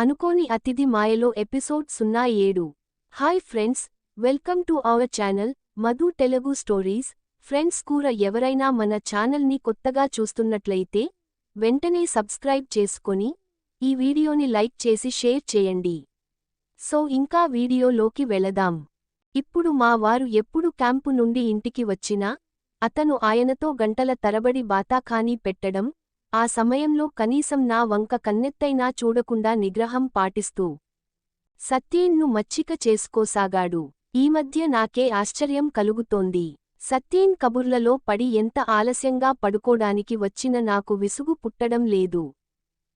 అనుకోని అతిథి మాయలో ఎపిసోడ్ సున్నా ఏడు. Hi friends welcome to our channel Madhu Telugu stories. Friends కూర ఎవరైనా మన ఛానల్ని కొత్తగా చూస్తున్నట్లయితే వెంటనే సబ్స్క్రైబ్ చేసుకొని ఈ వీడియోని లైక్ చేసి షేర్ చేయండి. సో ఇంకా వీడియోలోకి వెళదాం. ఇప్పుడు మా వారు ఎప్పుడు క్యాంపు నుండి ఇంటికి వచ్చినా అతను ఆయనతో గంటల తరబడి బాతాఖానీ పెట్టడం ఆ సమయంలో కనీసం నా వంక కన్నెత్తైనా చూడకుండా నిగ్రహం పాటిస్తూ. సత్యేన్ను మచ్చిక చేసుకోసాగాడు. ఈ మధ్య నాకే ఆశ్చర్యం కలుగుతోంది. సత్యేన్ కబుర్లలో పడి ఎంత ఆలస్యంగా పడుకోడానికి వచ్చిన నాకు విసుగు పుట్టడం లేదు.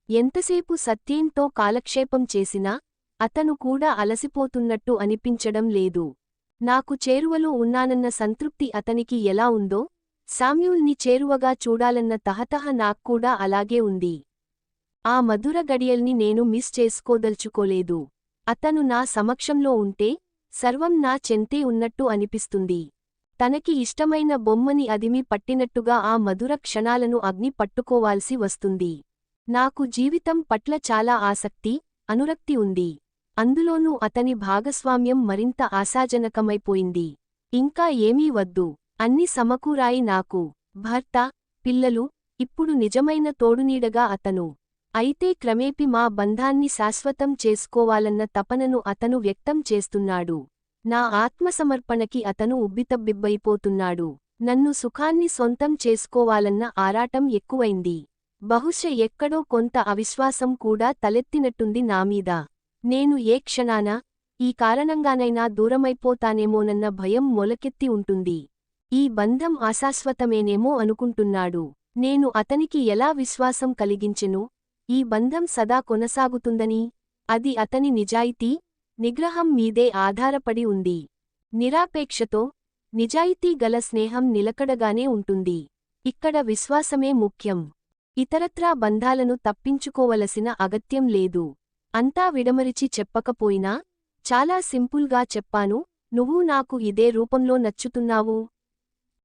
ఎంతసేపు సత్యేన్తో కాలక్షేపం చేసినా అతను కూడా అలసిపోతున్నట్టు అనిపించడం లేదు. నాకు చేరువలో ఉన్నానన్న సంతృప్తి అతనికి ఎలా ఉందో శామ్యూల్ని చేరువగా చూడాలన్న తహతహ నాక్కూడా అలాగే ఉంది. ఆ మధుర గడియల్ని నేను మిస్ చేసుకోదల్చుకోలేదు. అతను నా సమక్షంలో ఉంటే సర్వం నా చెంతే ఉన్నట్టు అనిపిస్తుంది. తనకి ఇష్టమైన బొమ్మని అదిమి పట్టినట్టుగా ఆ మధుర క్షణాలను అగ్ని పట్టుకోవాల్సి వస్తుంది. నాకు జీవితం పట్ల చాలా ఆసక్తి అనురక్తి ఉంది. అందులోనూ అతని భాగస్వామ్యం మరింత ఆశాజనకమైపోయింది. ఇంకా ఏమీ వద్దు. అన్ని సమకూరాయి నాకు. భర్త పిల్లలు ఇప్పుడు నిజమైన తోడునీడగా అతను. అయితే క్రమేపి మా బంధాన్ని శాశ్వతం చేసుకోవాలన్న తపనను అతను వ్యక్తం చేస్తున్నాడు. నా ఆత్మసమర్పణకి అతను ఉబ్బితబ్బిబ్బైపోతున్నాడు నన్ను సుఖాన్ని సొంతం చేసుకోవాలన్న ఆరాటం ఎక్కువైంది. బహుశ ఎక్కడో కొంత అవిశ్వాసం కూడా తలెత్తినట్టుంది నామీద నేను ఏ క్షణాన ఈ కారణంగానైనా దూరమైపోతానేమోనన్న భయం మొలకెత్తి ఉంటుంది. ఈ బంధం అశాశ్వతమేనేమో అనుకుంటున్నాడు. నేను అతనికి ఎలా విశ్వాసం కలిగించెను? ఈ బంధం సదా కొనసాగుతుందని? అది అతని నిజాయితీ నిగ్రహం మీదే ఆధారపడి ఉంది. నిరాపేక్షతో నిజాయితీ గల స్నేహం నిలకడగానే ఉంటుంది. ఇక్కడ విశ్వాసమే ముఖ్యం. ఇతరత్రా బంధాలను తప్పించుకోవలసిన అగత్యం లేదు. అంతా విడమరిచి చెప్పకపోయినా చాలా సింపుల్గా చెప్పాను నువ్వు నాకు ఇదే రూపంలో నచ్చుతున్నావు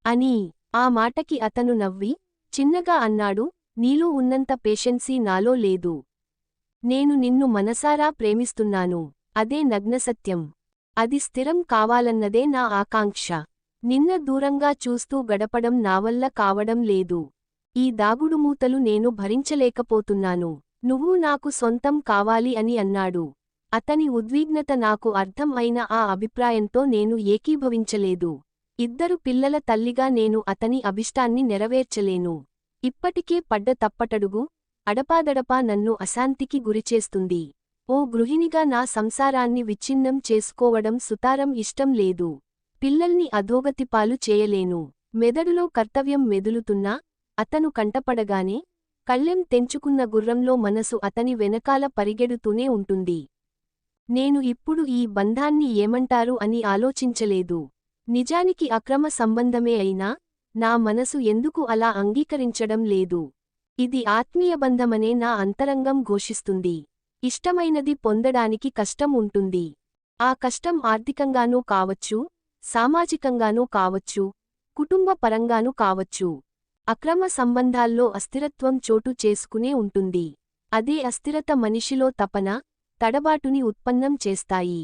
అని ఆ మాటకి అతను నవ్వి చిన్నగా అన్నాడు నీలో ఉన్నంత పేషెన్సీ నాలో లేదు. నేను నిన్ను మనసారా ప్రేమిస్తున్నాను. అదే నగ్నసత్యం అది స్థిరం కావాలన్నదే నా ఆకాంక్ష. నిన్న దూరంగా చూస్తూ గడపడం నావల్ల కావడం లేదు. ఈ దాగుడుమూతలు నేను భరించలేకపోతున్నాను. నువ్వు నాకు సొంతం కావాలి అని అన్నాడు. అతని ఉద్విగ్నత నాకు అర్థం అయిన ఆ అభిప్రాయంతో నేను ఏకీభవించలేదు. ఇద్దరు పిల్లల తల్లిగా నేను అతని అభిష్టాన్ని నెరవేర్చలేను. ఇప్పటికే పడ్డ తప్పటడుగు అడపాదడపా నన్ను అశాంతికి గురిచేస్తుంది. ఓ గృహిణిగా నా సంసారాన్ని విచ్ఛిన్నం చేసుకోవడం సుతారం ఇష్టం లేదు. పిల్లల్ని అధోగతిపాలు చేయలేను. మెదడులో కర్తవ్యం మెదులుతున్నా అతను కంటపడగానే కళ్ళెం తెంచుకున్న గుర్రంలో మనసు అతని వెనకాల పరిగెడుతూనే ఉంటుంది. నేను ఇప్పుడు ఈ బంధాన్ని ఏమంటారు అని ఆలోచించలేదు. నిజానికి అక్రమ సంబంధమే అయినా నా మనసు ఎందుకు అలా అంగీకరించడం లేదు? ఇది ఆత్మీయబంధమనే నా అంతరంగం ఘోషిస్తుంది. ఇష్టమైనది పొందడానికి కష్టం ఉంటుంది. ఆ కష్టం ఆర్థికంగానూ కావచ్చు సామాజికంగానూ కావచ్చు కుటుంబ పరంగానూ కావచ్చు. అక్రమ సంబంధాల్లో అస్థిరత్వం చోటు చేసుకునే ఉంటుంది. అదే అస్థిరత మనిషిలో తపన తడబాటుని ఉత్పన్నం చేస్తాయి.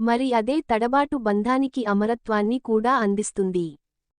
మరి అదే తడబాటు బంధానికి అమరత్వాన్ని కూడా అందిస్తుంది.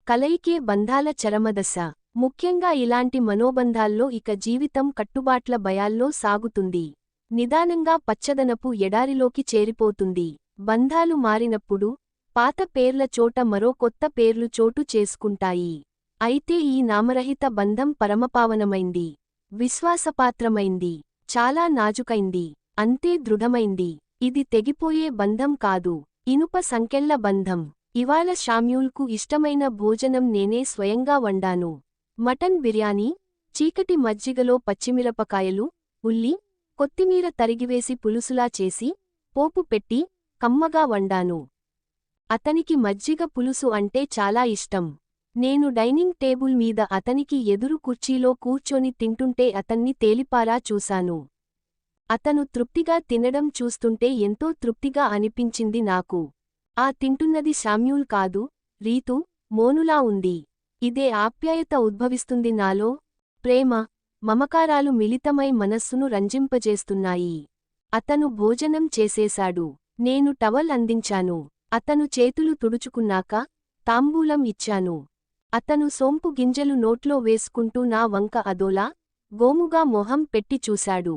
కలయికే బంధాల చరమదశ. ముఖ్యంగా ఇలాంటి మనోబంధాల్లో ఇక జీవితం కట్టుబాట్ల భయాల్లో సాగుతుంది. నిదానంగా పచ్చదనపు ఎడారిలోకి చేరిపోతుంది. బంధాలు మారినప్పుడు పాత పేర్ల చోట మరో కొత్త పేర్లు చోటు చేసుకుంటాయి. అయితే ఈ నామరహిత బంధం పరమపావనమైంది. విశ్వాసపాత్రమైంది. చాలా నాజుకైంది. అంతే దృఢమైంది. ఇది తెగిపోయే బంధం కాదు. ఇనుప సంకెళ్ళ బంధం. ఇవాళ షామ్యూల్కు ఇష్టమైన భోజనం నేనే స్వయంగా వండాను. మటన్ బిర్యానీ చీకటి మజ్జిగలో పచ్చిమిరపకాయలు ఉల్లి కొత్తిమీర తరిగివేసి పులుసులా చేసి పోపు పెట్టి కమ్మగా వండాను. అతనికి మజ్జిగ పులుసు అంటే చాలా ఇష్టం. నేను డైనింగ్ టేబుల్ మీద అతనికి ఎదురు కుర్చీలో కూర్చొని తింటుంటే అతన్ని తేలిపారా చూశాను. అతను తృప్తిగా తినడం చూస్తుంటే ఎంతో తృప్తిగా అనిపించింది నాకు. ఆ తింటున్నది శామ్యూల్ కాదు రీతు మోనులా ఉంది. ఇదే ఆప్యాయత ఉద్భవిస్తుంది నాలో. ప్రేమ మమకారాలు మిళితమై మనస్సును రంజింపజేస్తున్నాయి. అతను భోజనం చేసేశాడు. నేను టవల్ అందించాను. అతను చేతులు తుడుచుకున్నాక తాంబూలం ఇచ్చాను. అతను సోంపు గింజలు నోట్లో వేసుకుంటూ నా వంక అదోలా గోముగా మొహం పెట్టి చూశాడు.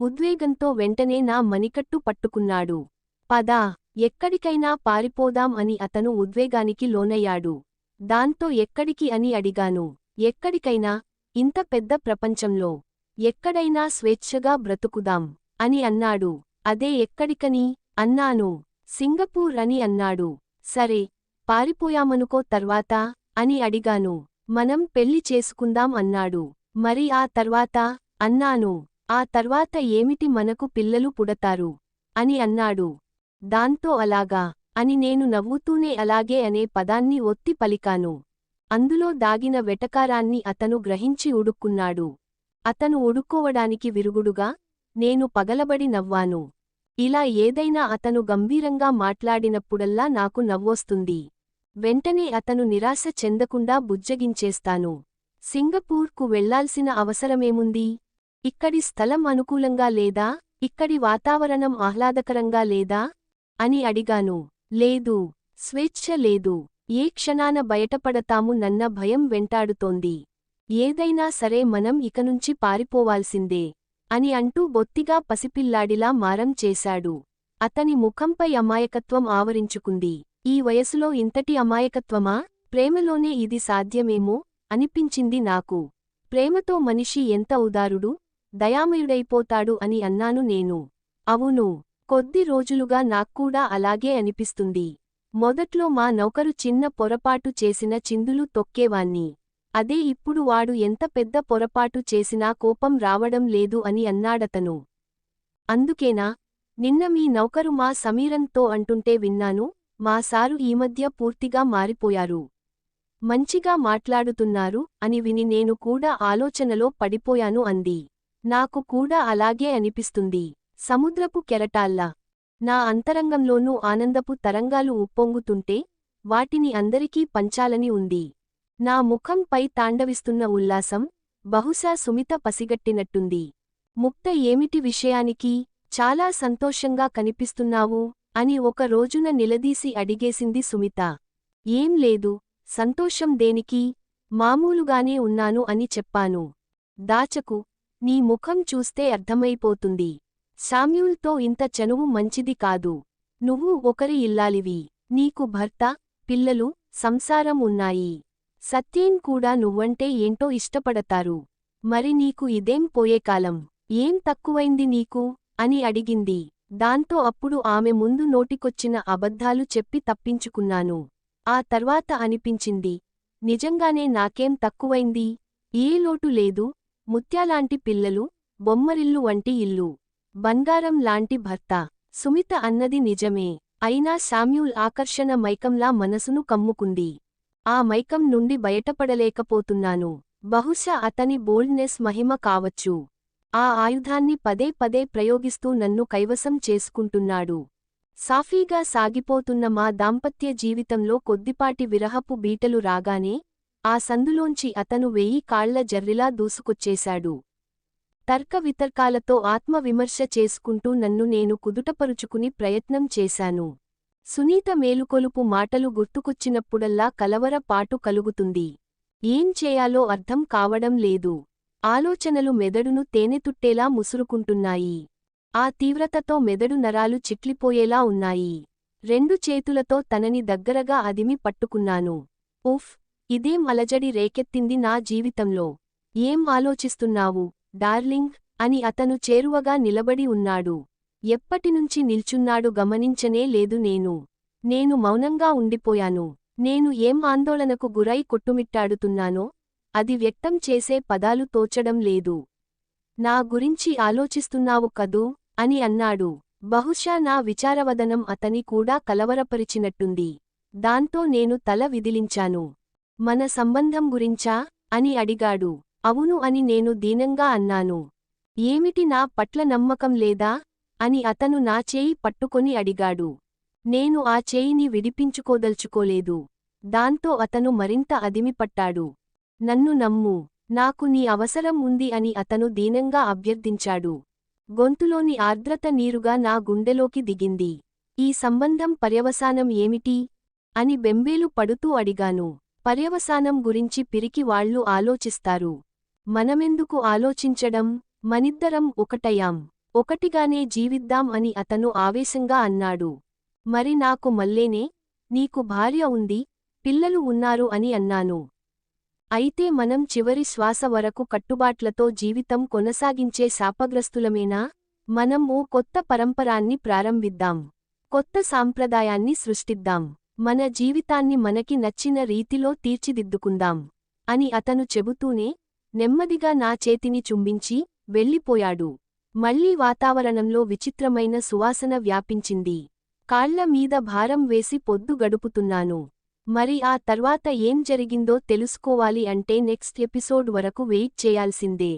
ఉద్వేగంతో వెంటనే నా మణికట్టు పట్టుకున్నాడు. పదా ఎక్కడికైనా పారిపోదాం అని అతను ఉద్వేగానికి లోనయ్యాడు. దాంతో ఎక్కడికి అని అడిగాను. ఎక్కడికైనా? ఇంత పెద్ద ప్రపంచంలో. ఎక్కడైనా స్వేచ్ఛగా బ్రతుకుదాం అని అన్నాడు. అదే ఎక్కడికని? అన్నాను. సింగపూర్ అని అన్నాడు. సరే పారిపోయామనుకో తర్వాత? అని అడిగాను. మనం పెళ్ళి చేసుకుందాం అన్నాడు. మరి ఆ తర్వాత? అన్నాను. ఆ తర్వాత ఏమిటి మనకు పిల్లలు పుడతారు? అని అన్నాడు. దాంతో అలాగా అని నేను నవ్వుతూనే అలాగే అనే పదాన్ని ఒత్తి పలికాను. అందులో దాగిన వెటకారాన్ని అతను గ్రహించి ఉడుక్కున్నాడు. అతను ఉడుక్కోవడానికి విరుగుడుగా నేను పగలబడి నవ్వాను. ఇలా ఏదైనా అతను గంభీరంగా మాట్లాడినప్పుడల్లా నాకు నవ్వొస్తుంది. వెంటనే అతను నిరాశ చెందకుండా బుజ్జగించేస్తాను. సింగపూర్కు వెళ్ళాల్సిన అవసరమేముంది? ఇక్కడి స్థలం అనుకూలంగా లేదా? ఇక్కడి వాతావరణం ఆహ్లాదకరంగా లేదా? అని అడిగాను. లేదు. స్వేచ్ఛ లేదు. ఏ క్షణాన బయటపడతాము నన్న భయం వెంటాడుతోంది. ఏదైనా సరే మనం ఇకనుంచి పారిపోవాల్సిందే అని అంటూ బొత్తిగా పసిపిల్లాడిలా మారం చేశాడు. అతని ముఖంపై అమాయకత్వం ఆవరించుకుంది. ఈ వయసులో ఇంతటి అమాయకత్వమా? ప్రేమలోనే ఇది సాధ్యమేమో? అనిపించింది నాకు. ప్రేమతో మనిషి ఎంత ఉదారుడు? దయామయుడైపోతాడు అని అన్నాను నేను. అవును కొద్ది రోజులుగా నాక్కూడా అలాగే అనిపిస్తుంది. మొదట్లో మా నౌకరు చిన్న పొరపాటు చేసిన చిందులు తొక్కేవాణ్ణి. అదే ఇప్పుడు వాడు ఎంత పెద్ద పొరపాటు చేసినా కోపం రావడం లేదు అని అన్నాడతను. అందుకేనా? నిన్న మీ నౌకరు మా సమీరంతో అంటుంటే విన్నాను మా సారు ఈ మధ్య పూర్తిగా మారిపోయారు. మంచిగా మాట్లాడుతున్నారు అని విని నేను కూడా ఆలోచనలో పడిపోయాను అంది. నాకు కూడా అలాగే అనిపిస్తుంది. సముద్రపు కెరటాల్లా. నా అంతరంగంలోనూ ఆనందపు తరంగాలు ఉప్పొంగుతుంటే వాటిని అందరికీ పంచాలని ఉంది. నా ముఖంపై తాండవిస్తున్న ఉల్లాసం బహుశా సుమిత పసిగట్టినట్టుంది. ముక్త ఏమిటి విషయానికి చాలా సంతోషంగా కనిపిస్తున్నావు? అని ఒక రోజున నిలదీసి అడిగేసింది సుమిత. ఏం లేదు సంతోషం దేనికి? మామూలుగానే ఉన్నాను అని చెప్పాను. దాచకు నీ ముఖం చూస్తే అర్థమైపోతుంది. శామ్యూల్తో ఇంత చనువు మంచిది కాదు. నువ్వు ఒకరి ఇల్లాలివి. నీకు భర్త పిల్లలు సంసారం ఉన్నాయి. సత్యేన్ కూడా నువ్వంటే ఏంటో ఇష్టపడతారు. మరి నీకు ఇదేం పోయేకాలం ఏం తక్కువైంది నీకు? అని అడిగింది. దాంతో అప్పుడు ఆమె ముందు నోటికొచ్చిన అబద్ధాలు చెప్పి తప్పించుకున్నాను. ఆ తర్వాత అనిపించింది. నిజంగానే నాకేం తక్కువైంది? ఏ లోటు లేదు. ముత్యాలాంటి పిల్లలు బొమ్మరిల్లు వంటి ఇల్లు. బంగారం లాంటి భర్త. సుమిత అన్నది నిజమే. అయినా శామ్యూల్ ఆకర్షణ మైకంలా మనసును కమ్ముకుంది. ఆ మైకం నుండి బయటపడలేకపోతున్నాను. బహుశా అతని బోల్డ్నెస్ మహిమ కావచ్చు. ఆ ఆయుధాన్ని పదే పదే ప్రయోగిస్తూ నన్ను కైవసం చేసుకుంటున్నాడు. సాఫీగా సాగిపోతున్న మా దాంపత్య జీవితంలో కొద్దిపాటి విరహపు బీటలు రాగానే ఆ సందులోంచి అతను వెయ్యి కాళ్ళ జర్రిలా దూసుకొచ్చేశాడు. తర్క వితర్కాలతో ఆత్మవిమర్శ చేసుకుంటూ నన్ను నేను కుదుటపరుచుకుని ప్రయత్నం చేశాను. సునీత మేలుకొలుపు మాటలు గుర్తుకొచ్చినప్పుడల్లా కలవర పాటు కలుగుతుంది. ఏం చేయాలో అర్థం కావడం లేదు. ఆలోచనలు మెదడును తేనెతుట్టేలా ముసురుకుంటున్నాయి. ఆ తీవ్రతతో మెదడు నరాలు చిట్లిపోయేలా ఉన్నాయి. రెండు చేతులతో తనని దగ్గరగా అదిమి పట్టుకున్నాను. ఉఫ్! ఇదేం అలజడి రేకెత్తింది నా జీవితంలో. ఏం ఆలోచిస్తున్నావు డార్లింగ్? అని అతను చేరువగా నిలబడి ఉన్నాడు. ఎప్పటినుంచి నిల్చున్నాడు గమనించనే లేదు నేను. నేను మౌనంగా ఉండిపోయాను. నేను ఏం ఆందోళనకు గురై కొట్టుమిట్టాడుతున్నానో అది వ్యక్తం చేసే పదాలు తోచడం లేదు. నా గురించి ఆలోచిస్తున్నావు కదూ? అని అన్నాడు. బహుశా నా విచారవదనం అతని కూడా కలవరపరిచినట్టుంది. దాంతో నేను తల విదిలించాను. మన సంబంధం గురించా? అని అడిగాడు. అవును అని నేను దీనంగా అన్నాను. ఏమిటి నా పట్ల నమ్మకం లేదా? అని అతను నా చేయి పట్టుకొని అడిగాడు. నేను ఆ చేయిని విడిపించుకోదల్చుకోలేదు. దాంతో అతను మరింత అదిమిపట్టాడు. నన్ను నమ్ము. నాకు నీ అవసరం ఉంది అని అతను దీనంగా అభ్యర్థించాడు. గొంతులోని ఆర్ద్రత నీరుగా నా గుండెలోకి దిగింది. ఈ సంబంధం పర్యవసానం ఏమిటి? అని బెంబేలు పడుతూ అడిగాను. పర్యవసానం గురించి పిరికి వాళ్ళు ఆలోచిస్తారు. మనమెందుకు ఆలోచించడం? మనిద్దరం ఒకటయాం ఒకటిగానే జీవిద్దాం అని అతను ఆవేశంగా అన్నాడు. మరి నాకు మల్లేనే? నీకు భార్య ఉంది పిల్లలు ఉన్నారు అని అన్నాను. అయితే మనం చివరి శ్వాస వరకు కట్టుబాట్లతో జీవితం కొనసాగించే శాపగ్రస్తులమేనా? మనం ఓ కొత్త పరంపరాన్ని ప్రారంభిద్దాం. కొత్త సాంప్రదాయాన్ని సృష్టిద్దాం. మన జీవితాన్ని మనకి నచ్చిన రీతిలో తీర్చిదిద్దుకుందాం అని అతను చెబుతూనే నెమ్మదిగా నా చేతిని చుంబించి వెళ్ళిపోయాడు. మళ్ళీ వాతావరణంలో విచిత్రమైన సువాసన వ్యాపించింది. కాళ్ళ మీద భారం వేసి పొద్దు గడుపుతున్నాను. మరి ఆ తర్వాత ఏం జరిగిందో తెలుసుకోవాలి అంటే నెక్స్ట్ ఎపిసోడ్ వరకు వెయిట్ చేయాల్సిందే.